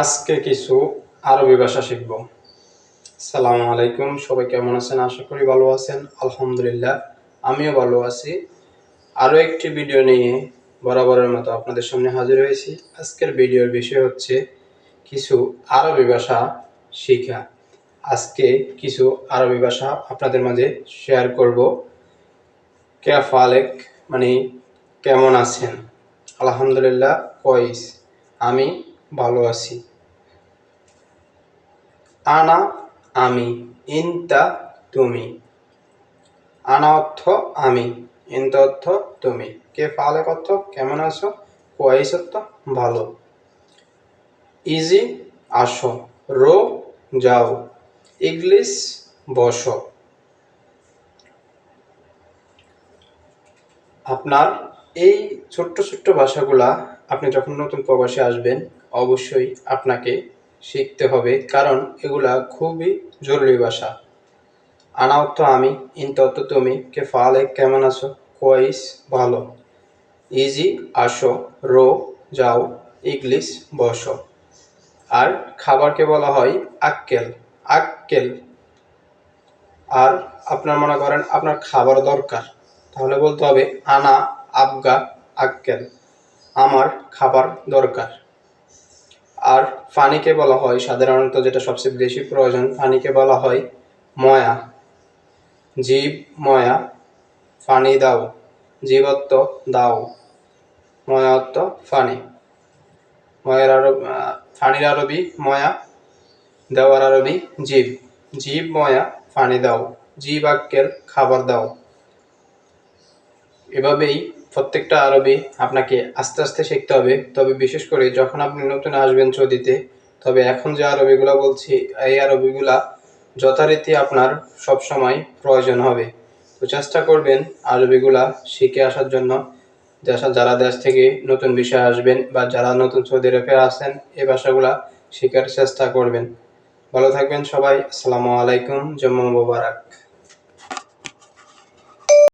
আজকে কিছু আরবি ভাষা শিখব। সালাম আলাইকুম, সবাই কেমন আছেন? আশা করি ভালো আছেন। আলহামদুলিল্লাহ, আমিও ভালো আছি। আরও একটি ভিডিও নিয়ে বরাবরের মতো আপনাদের সামনে হাজির হয়েছি। আজকের ভিডিওর বিষয় হচ্ছে কিছু আরবি ভাষা শিখা। আজকে কিছু আরবি ভাষা আপনাদের মাঝে শেয়ার করব। কেফালেক মানে কেমন আছেন? আলহামদুলিল্লাহ, কয়েস। আমি ভালো আছি। আনা আমি, ইনতা তুমি। আনা অর্থ আমি, ইনতা অর্থ তুমি। কে ফালেক অর্থ কেমন আছো কোয়াইস অর্থ ভালো। ইজি আসো, রো যাও, ইংলিশ বসো। আপনার এই ছোট্ট ছোট্ট ভাষাগুলা আপনি যখন নতুন প্রবাসে আসবেন, অবশ্যই আপনাকে শিখতে হবে, কারণ এগুলা খুবই জরুরি ভাষা। আনা অর্থ আমি ইন অর্থ তুমি, কে ফালে, কেমন আছো, কোয়াইস, ভালো। ইজি, আসো, রো, যাও, ইংলিশ, বসো। আর খাবারকে বলা হয় আক্কেল আক্কেল। আর আপনার মনে করেন আপনার খাবার দরকার, তাহলে বলতে হবে আনা, আবগা, আক্কেল। আমার খাবার দরকার। আর পানিকে বলা হয়, সাধারণত যেটা সবচেয়ে বেশি প্রয়োজন পানিকে বলা হয়, ময়া। জীব, ময়া, ফানি দাও, জীবত্ব দাও, ময়াত্ব ফানি। ময়ের আরব ফানির আরবি ময়া, দেওয়ার আরবি জীব। জীব, ময়া, ফানি দাও জীব আক্কেল খাবার দাও। এভাবেই প্রত্যেকটা আরবি আপনাকে আস্তে আস্তে শিখতে হবে। তবে বিশেষ করে যখন আপনি নতুন আসবেন সৌদিতে, তবে এখন যে আরবিগুলো বলছি, এই আরবিগুলা যথারীতি আপনার সব সময় প্রয়োজন হবে। তো চেষ্টা করবেন আরবিগুলা শিখে আসার জন্য। যারা দেশ থেকে নতুন বিষয় আসবেন বা যারা নতুন সৌদি আরবে আসেন এই ভাষাগুলা শেখার চেষ্টা করবেন। ভালো থাকবেন সবাই। আসসালামু আলাইকুম, জম্মু মুবারক।